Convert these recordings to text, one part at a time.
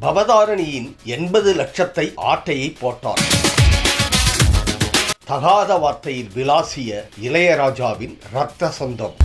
பவதாரணியின் எண்பது லட்சத்தை ஆட்டையை போட்டார். தகாத வார்த்தையில் விளாசிய இளையராஜாவின் ரத்த சொந்தம்.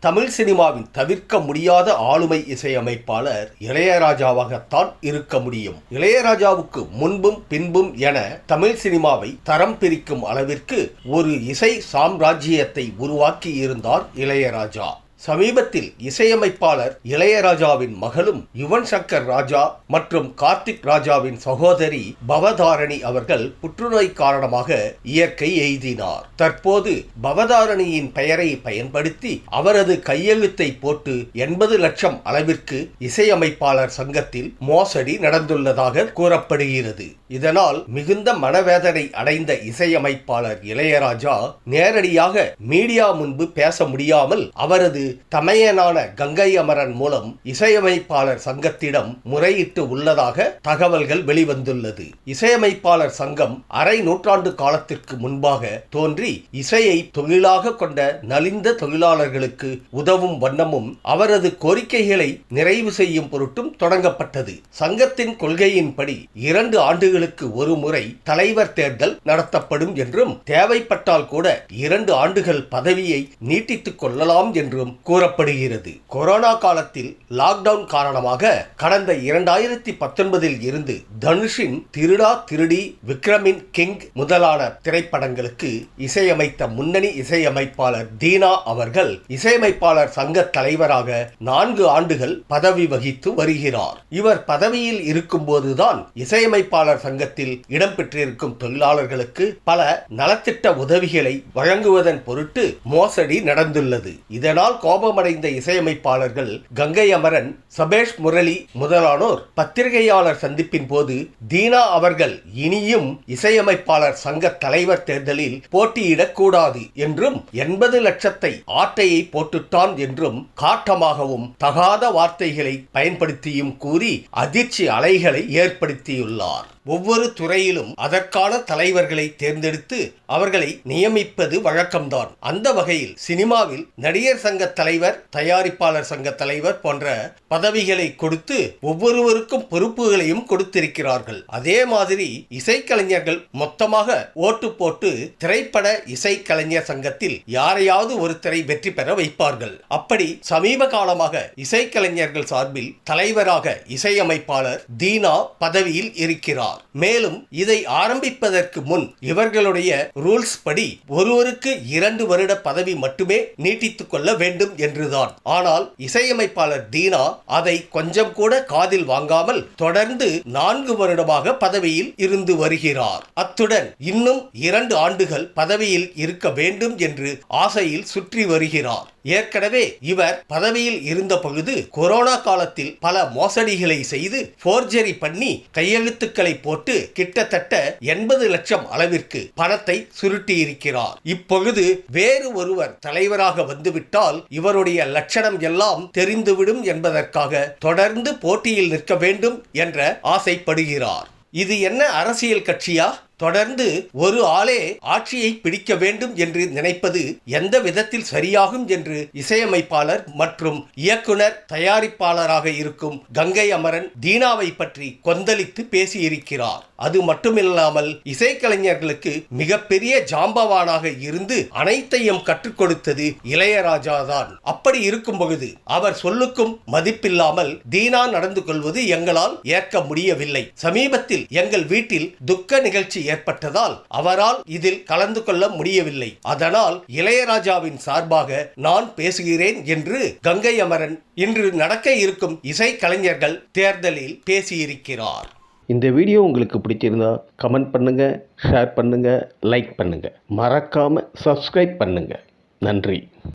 தமிழ் சினிமாவின் தவிர்க்க முடியாத ஆளுமை இசையமைப்பாளர் இளையராஜாவாகத்தான் இருக்க முடியும். இளையராஜாவுக்கு முன்பும் பின்பும் என தமிழ் சினிமாவை தரம் பிரிக்கும் அளவிற்கு ஒரு இசை சாம்ராஜ்யத்தை உருவாக்கி இருந்தார் இளையராஜா. சமீபத்தில் இசையமைப்பாளர் இளையராஜாவின் மகளும் யுவன் சங்கர் ராஜா மற்றும் கார்த்திக் ராஜாவின் சகோதரி பவதாரணி அவர்கள் புற்றுநோய் காரணமாக இயற்கை எய்தினார். தற்போது பவதாரணியின் பெயரை பயன்படுத்தி அவரது கையெழுத்தை போட்டு எண்பது லட்சம் அளவிற்கு இசையமைப்பாளர் சங்கத்தில் மோசடி நடந்துள்ளதாக கூறப்படுகிறது. இதனால் மிகுந்த மனவேதனை அடைந்த இசையமைப்பாளர் இளையராஜா நேரடியாக மீடியா முன்பு பேச முடியாமல் அவரது தமையனான கங்கை அமரன் மூலம் இசையமைப்பாளர் சங்கத்திடம் முறையிட்டு உள்ளதாக தகவல்கள் வெளிவந்துள்ளது. இசையமைப்பாளர் சங்கம் அரை நூற்றாண்டு காலத்திற்கு முன்பாக தோன்றி இசையை தொழிலாக கொண்ட நலிந்த தொழிலாளர்களுக்கு உதவும் வண்ணமும் அவரது கோரிக்கைகளை நிறைவு செய்யும் பொருட்டும் தொடங்கப்பட்டது. சங்கத்தின் கொள்கையின்படி இரண்டு ஆண்டுகளுக்கு ஒரு முறை தலைவர் தேர்தல் நடத்தப்படும் என்றும் தேவைப்பட்டால் கூட இரண்டு ஆண்டுகள் பதவியை நீட்டித்துக் கொள்ளலாம் என்றும் கூறப்படுகிறது. கொரோனா காலத்தில் லாக்டவுன் காரணமாக கடந்த இரண்டாயிரத்தி பத்தொன்பதில் இருந்து தனுஷின் திருடா திருடி விக்ரமின் கிங் முதலான திரைப்படங்களுக்கு இசையமைத்த முன்னணி இசையமைப்பாளர் தீனா அவர்கள் இசையமைப்பாளர் சங்க தலைவராக நான்கு ஆண்டுகள் பதவி வகித்து வருகிறார். இவர் பதவியில் இருக்கும்போதுதான் இசையமைப்பாளர் சங்கத்தில் இடம்பெற்றிருக்கும் தொழிலாளர்களுக்கு பல நலத்திட்ட உதவிகளை வழங்குவதன் பொருட்டு மோசடி நடந்துள்ளது. இதனால் கோபமடைந்த இசையமைப்பாளர்கள் கங்கை அமரன் சபேஷ் முரளி முதலானோர் பத்திரிகையாளர் சந்திப்பின் போது தீனா அவர்கள் இனியும் இசையமைப்பாளர் சங்க தலைவர் தேர்தலில் போட்டியிடக்கூடாது என்றும் எண்பது லட்சத்தை ஆட்டையை போட்டுட்டான் என்றும் காட்டமாகவும் தகாத வார்த்தைகளை பயன்படுத்தியும் கூறி அதிர்ச்சி அலைகளை ஏற்படுத்தியுள்ளார். ஒவ்வொரு துறையிலும் அதற்கான தலைவர்களை தேர்ந்தெடுத்து அவர்களை நியமிப்பது வழக்கம்தான். அந்த வகையில் சினிமாவில் நடிகர் சங்க தலைவர் தயாரிப்பாளர் சங்க தலைவர் போன்ற பதவிகளை கொடுத்து ஒவ்வொருவருக்கும் பொறுப்புகளையும் கொடுத்திருக்கிறார்கள். அதே மாதிரி இசைக்கலைஞர்கள் மொத்தமாக ஓட்டு போட்டு திரைப்பட இசைக்கலைஞர் சங்கத்தில் யாரையாவது ஒருத்தரை வெற்றி பெற வைப்பார்கள். அப்படி சமீப காலமாக இசைக்கலைஞர்கள் சார்பில் தலைவராக இசையமைப்பாளர் தீனா பதவியில் இருக்கிறார். மேலும் இதை ஆரம்பிப்பதற்கு முன் இவர்களுடைய ரூல்ஸ் படி ஒருவருக்கு இரண்டு வருட பதவி மட்டுமே நீட்டித்துக் கொள்ள வேண்டும் என்றுதான். ஆனால் இசையமைப்பாளர் தீனா அதை கொஞ்சம் கூட காதில் வாங்காமல் தொடர்ந்து நான்கு வருடமாக பதவியில் இருந்து வருகிறார். அத்துடன் இன்னும் இரண்டு ஆண்டுகள் பதவியில் இருக்க வேண்டும் என்று ஆசையில் சுற்றி வருகிறார். ஏற்கனவே இவர் பதவியில் இருந்த பொழுது கொரோனா காலத்தில் பல மோசடிகளை செய்து போர்ஜரி பண்ணி கையெழுத்துக்களை போட்டு கிட்டத்தட்ட எண்பது லட்சம் அளவிற்கு பணத்தை சுருட்டி இருக்கிறார் இப்பொழுது வேறு ஒருவர் தலைவராக வந்துவிட்டால் இவருடைய லட்சணம் எல்லாம் தெரிந்துவிடும் என்பதற்காக தொடர்ந்து போட்டியில் நிற்க வேண்டும் என்ற ஆசைப்படுகிறார். இது என்ன அரசியல் கட்சியா? தொடர்ந்து ஒரு ஆளே ஆட்சியை பிடிக்க வேண்டும் என்று நினைப்பது எந்த விதத்தில் சரியாகும் என்று இசையமைப்பாளர் மற்றும் இயக்குனர் தயாரிப்பாளராக இருக்கும் கங்கை அமரன் தீனாவை பற்றி கொந்தளித்து பேசியிருக்கிறார். அது மட்டுமில்லாமல் இசைக்கலைஞர்களுக்கு மிகப்பெரிய ஜாம்பவானாக இருந்து அனைத்தையும் கற்றுக் கொடுத்தது இளையராஜா தான். அப்படி இருக்கும் பொழுது அவர் சொல்லுக்கும் மதிப்பில்லாமல் தீனா நடந்து கொள்வது எங்களால் ஏற்க முடியவில்லை. சமீபத்தில் எங்கள் வீட்டில் துக்க நிகழ்ச்சி ஏற்பட்டதால் அவரால் இதில் கலந்து கொள்ள முடியவில்லை. அதனால் இளையராஜாவின் சார்பாக நான் பேசுகிறேன் என்று கங்கை அமரன் இன்று நடக்க இருக்கும் இசை கலைஞர்கள் தேர்தலில் பேசியிருக்கிறார். இந்த வீடியோ உங்களுக்கு பிடிச்சிருந்தா கமெண்ட் பண்ணுங்கள் ஷேர் பண்ணுங்கள் லைக் பண்ணுங்கள் மறக்காமல் சப்ஸ்கிரைப் பண்ணுங்கள் நன்றி.